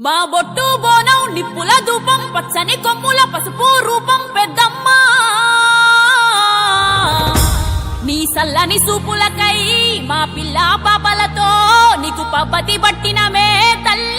మా బొట్టు బోనం నిప్పుల ధూపం పచ్చని కొమ్ముల పసుపు రూపం పెద్దమ్మా. నీ సల్లని సూపులకై మా పిల్ల పాపలతో నీకు పబ్బతి పట్టినమే తల్లి.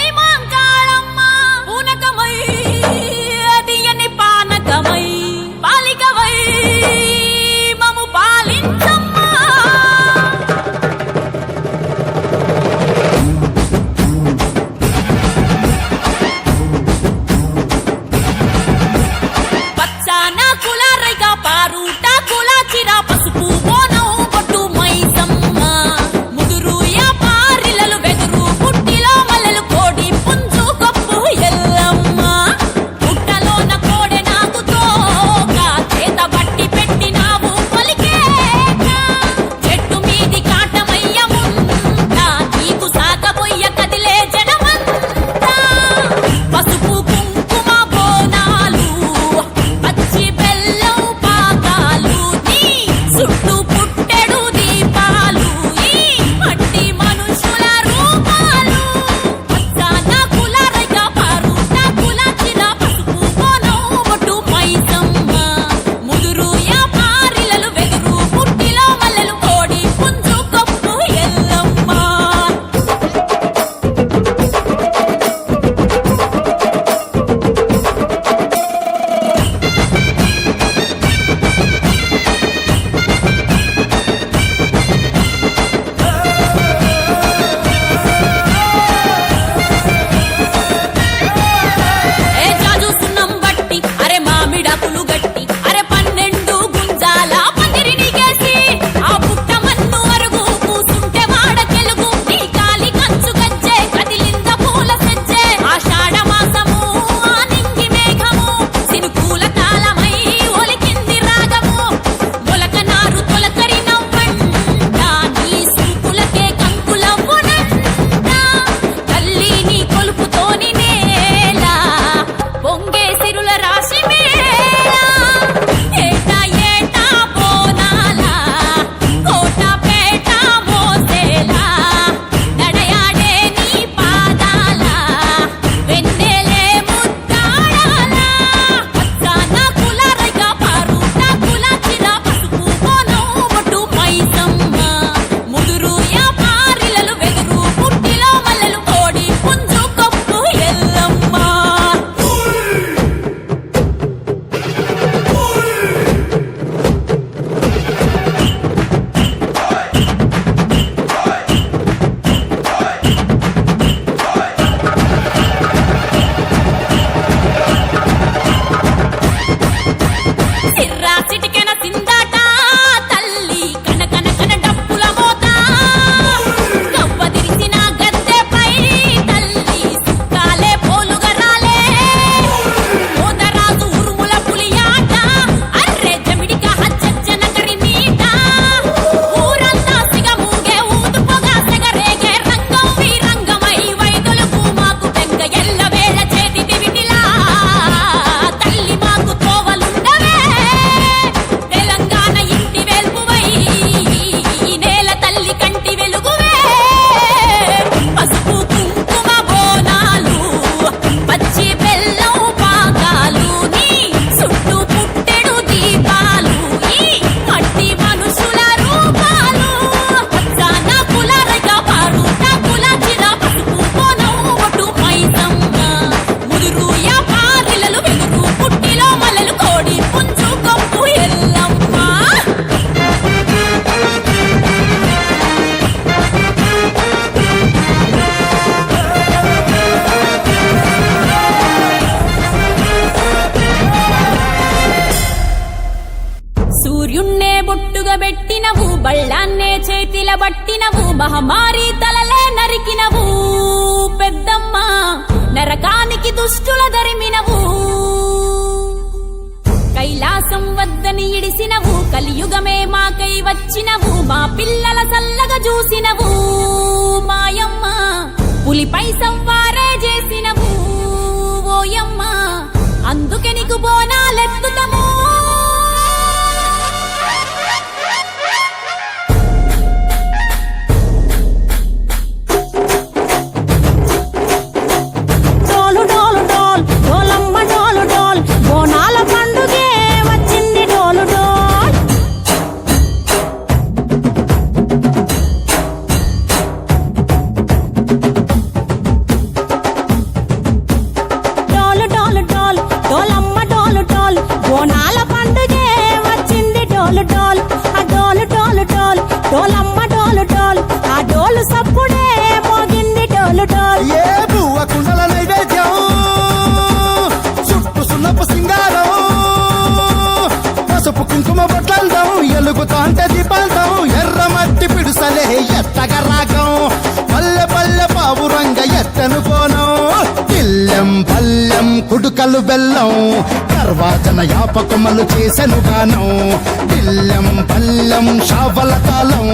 పావురంగ పిల్లం ఇల్లెం పల్లెం కుడుకలు బెల్లం. తర్వాతన యాపకమలు చేసెను గానం. ఇల్లెం పల్లెం షావల కాలం.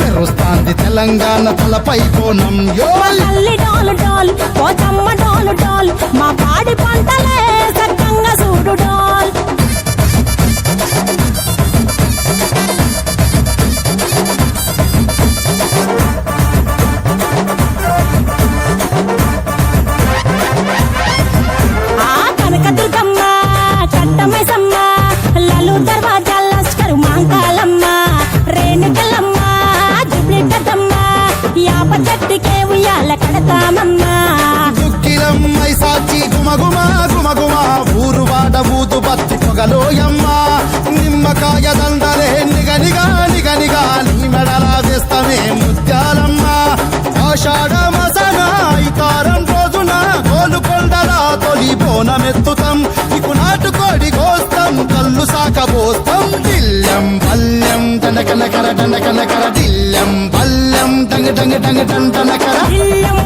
మెరుస్తాంది తెలంగాణ తలపై కోణం. యో మా తల్లి మా పాడి పంటలే సక్కంగా చూడు డాల్. బత్తి పొగలోయమ్మ నిమ్మకాయ దండలే నిగనిగా నిగనిగా నీ మెడలా వేస్తమే ముత్యాలమ్మ. ఆషాఢ మసన ఇతారం రోజున గోలుకొండల తొలి బోనమెత్తుతాం. ఇకు నాటుకోడి కోస్తాం కళ్ళు సాకబోస్తాం దిల్లం పల్లెం దండకనకర దండకనకర దిల్లం పల్లెం డంగ డంగ డంగ డండనకర ఇల్లం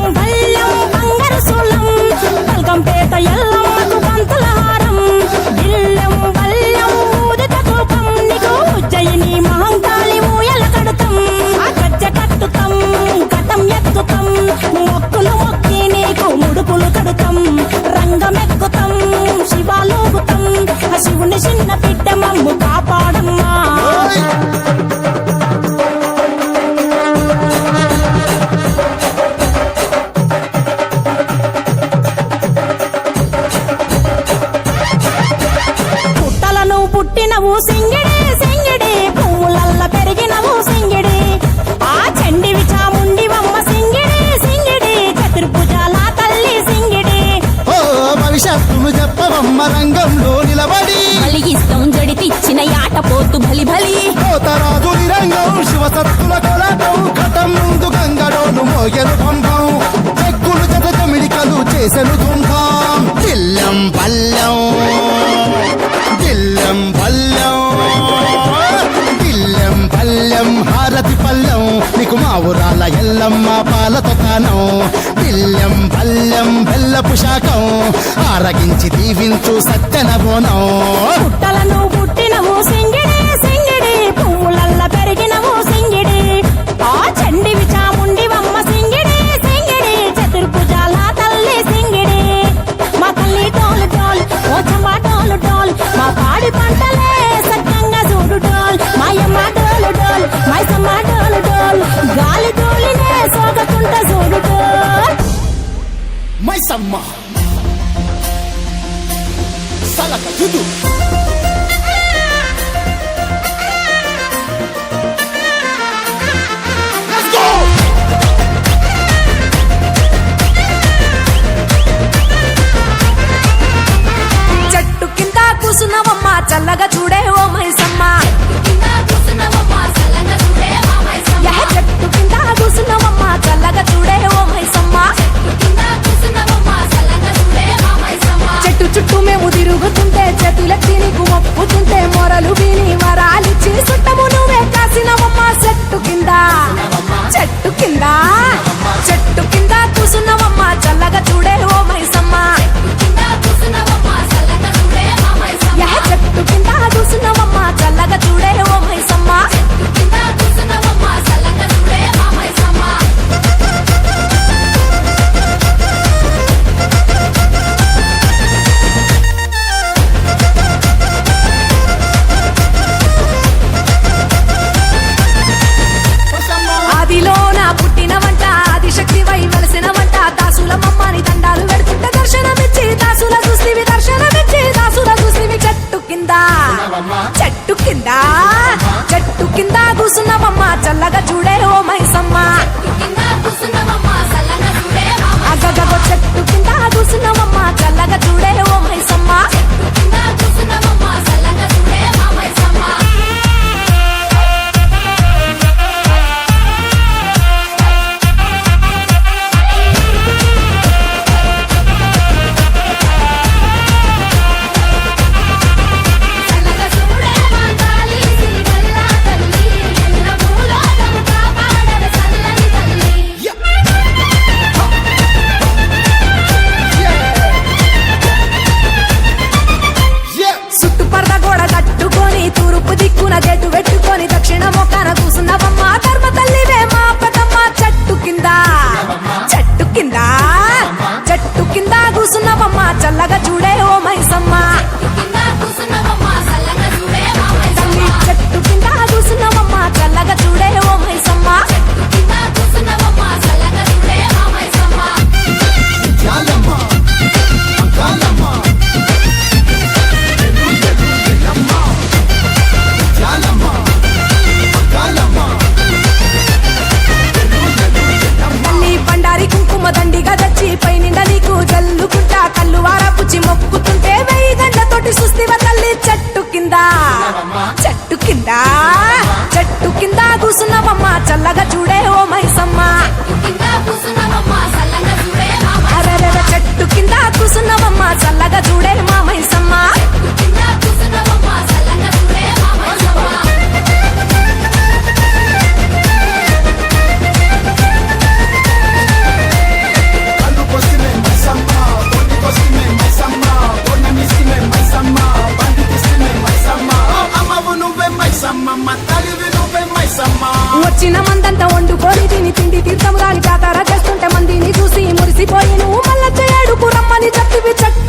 శివుని చిన్న బిడ్డ మమ్ము కాపాడమ్మా. పుట్టలను పుట్టినవు సింగిడి గంగడోలు మోగెను పంపం చెక్కులు జత జమిడికలు చేసెను తుంభం దిల్లం పల్లం. దిల్లం పల్లం. దిల్లం పల్లం హారతి పల్లం. నీకు మా ఊరాల ఎల్లమ్మ పాలతో కానం దిల్లం పల్లం బెల్లపు శాఖం ఆరగించి దీవించు సత్యన బోనం పుట్టలను చమ్మ డోల్ మా పాడి పంటలే సక్కంగా చూడు డోల్ మాయమ్మ డోలు డోల్ మైసమ్మ డోలు డోల్ గాలి తోలినే సోగకుంట చూడు డోల్ మైసమ్మ. సలక తుదు చెట్టు కింద కూసున్నవమ్మ చల్లగా చూడే ఓ మైసమ్మ. అరే చెట్టు కింద కూసున్నవమ్మ చల్లగా చూడే వచ్చిన మందంతా వండుకొని తిని తిండి తీర్థము దాని జాతర చేస్తుంటే మందిని చూసి మురిసిపోయి నువ్వు మళ్ళీ చేయడుకు రమ్మని చెప్పి చెట్టు